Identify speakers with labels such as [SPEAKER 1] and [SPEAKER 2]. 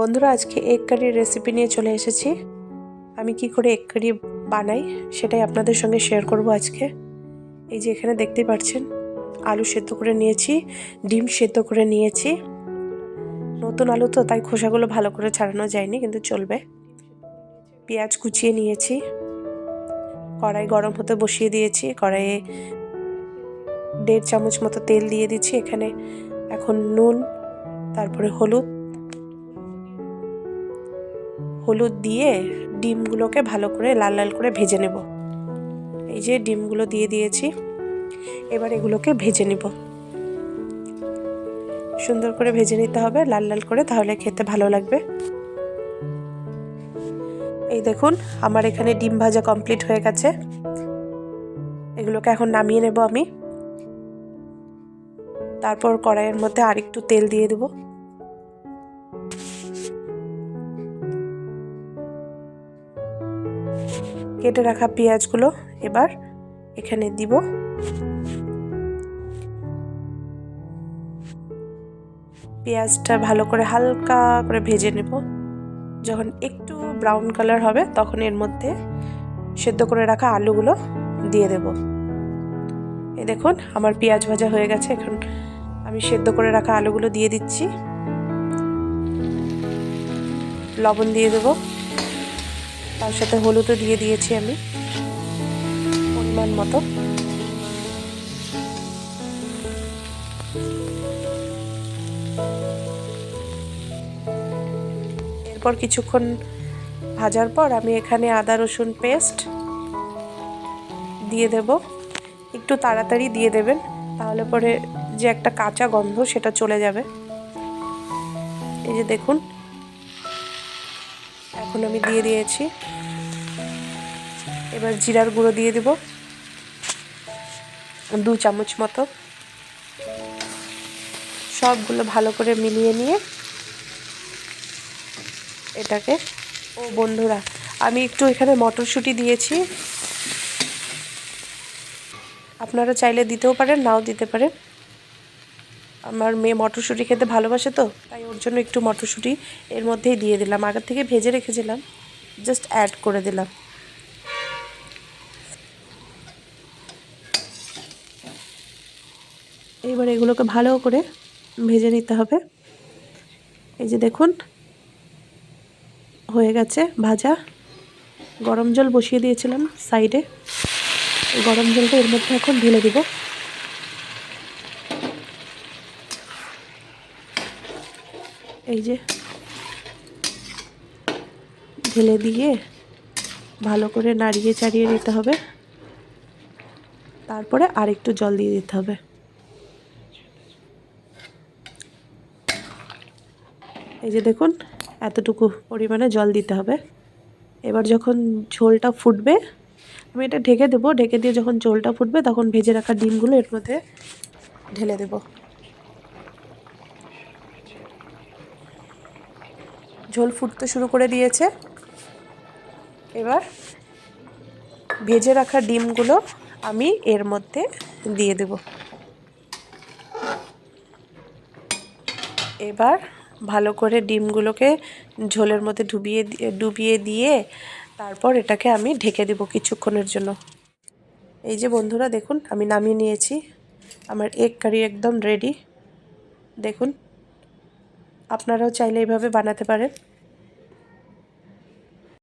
[SPEAKER 1] বন্ধুরা, আজকে egg কারির recipe নিয়ে চলে এসেছি। আমি কি করে এগ কারি বানাই সেটাই আপনাদের সঙ্গে শেয়ার করব আজকে। এই যে এখানে দেখতেই পাচ্ছেন, আলু সেদ্ধ করে নিয়েছি, ডিম সেদ্ধ করে নিয়েছি। নতুন আলু তো, তাই খোসাগুলো ভালো করে ছাড়ানো যায়নি, কিন্তু চলবে। পেঁয়াজ কুচিয়ে নিয়েছি, কড়াই গরম হতে বসিয়ে দিয়েছি, কড়াইয়ে দেড় চামচ মতো তেল দিয়ে দিচ্ছি এখানে। এখন নুন, তারপরে হলুদ হলুদ দিয়ে ডিমগুলোকে ভালো করে লাল লাল করে ভেজে নেব। এই যে ডিমগুলো দিয়ে দিয়েছি, এবার এগুলোকে ভেজে নিব। সুন্দর করে ভেজে নিতে হবে, লাল লাল করে, তাহলে খেতে ভালো লাগবে। এই দেখুন, আমার এখানে ডিম ভাজা কমপ্লিট হয়ে গেছে। এগুলোকে এখন নামিয়ে নেব আমি। তারপর কড়াইয়ের মধ্যে আরেকটু তেল দিয়ে দেবো। কেটে রাখা পেঁয়াজগুলো এবার এখানে দিব। পেঁয়াজটা ভালো করে হালকা করে ভেজে নেব। যখন একটু ব্রাউন কালার হবে, তখন এর মধ্যে সেদ্ধ করে রাখা আলুগুলো দিয়ে দেব। এই দেখুন, আমার পেঁয়াজ ভাজা হয়ে গেছে। এখন আমি সেদ্ধ করে রাখা আলুগুলো দিয়ে দিচ্ছি। লবণ দিয়ে দেবো। তার সাথে হলুদও দিয়ে দিয়েছি আমি। পরিমাণ মতো। এরপর কিছুক্ষণ ভাজার পর আমি এখানে আদা, রসুন পেস্ট দিয়ে দেব। একটু তাড়াতাড়ি দিয়ে দেবেন, তাহলে পরে যে একটা কাঁচা গন্ধ সেটা চলে যাবে। এই যে দেখুন এখন আমি দিয়ে দিয়েছি। এবার জিরার গুঁড়ো দিয়ে দেব। দু চামচ মতো। সবগুলো ভালো করে মিলিয়ে নিয়ে এটাকে ও বন্ধুরা, আমি একটু এখানে মটরশুঁটি দিয়েছি। আপনারা চাইলে দিতেও পারেন, নাও দিতে পারেন। আমার মেয়ে মটরশুঁটি খেতে ভালোবাসে তো, তাই ওর জন্য একটু মটরশুঁটি এর মধ্যেই দিয়ে দিলাম। আগের থেকে ভেজে রেখেছিলাম জাস্ট অ্যাড করে দিলাম। এবার এগুলোকে ভালো করে ভেজে নিতে হবে। এই যে দেখুন, হয়ে গেছে ভাজা। গরম জল বসিয়ে দিয়েছিলাম সাইডে। গরম জলটা এর মধ্যে এখন ঢেলে দিব। এই যে ঢেলে দিয়ে ভালো করে নাড়িয়ে চাড়িয়ে নিতে হবে। তারপরে আরেকটু জল দিয়ে দিতে হবে। এই যে দেখুন, এতটুকু পরিমাণে জল দিতে হবে। এবার যখন ঝোলটা ফুটবে, আমি এটা ঢেকে দেবো। ঢেকে দিয়ে যখন ঝোলটা ফুটবে, তখন ভেজে রাখা ডিমগুলো এর মধ্যে ঢেলে দেব। ঝোল ফুটতে শুরু করে দিয়েছে। এবার ভেজে রাখা ডিমগুলো আমি এর মধ্যে দিয়ে দেব। এবার ভালো করে ডিমগুলোকে ঝোলের মধ্যে ডুবিয়ে ডুবিয়ে দিয়ে তারপর এটাকে আমি ঢেকে দেবো কিছুক্ষণের জন্য। এই যে বন্ধুরা দেখুন, আমি নামিয়ে নিয়েছি। আমার এগ কারি একদম রেডি দেখুন আপনারাও চাইলে এইভাবে বানাতে পারেন।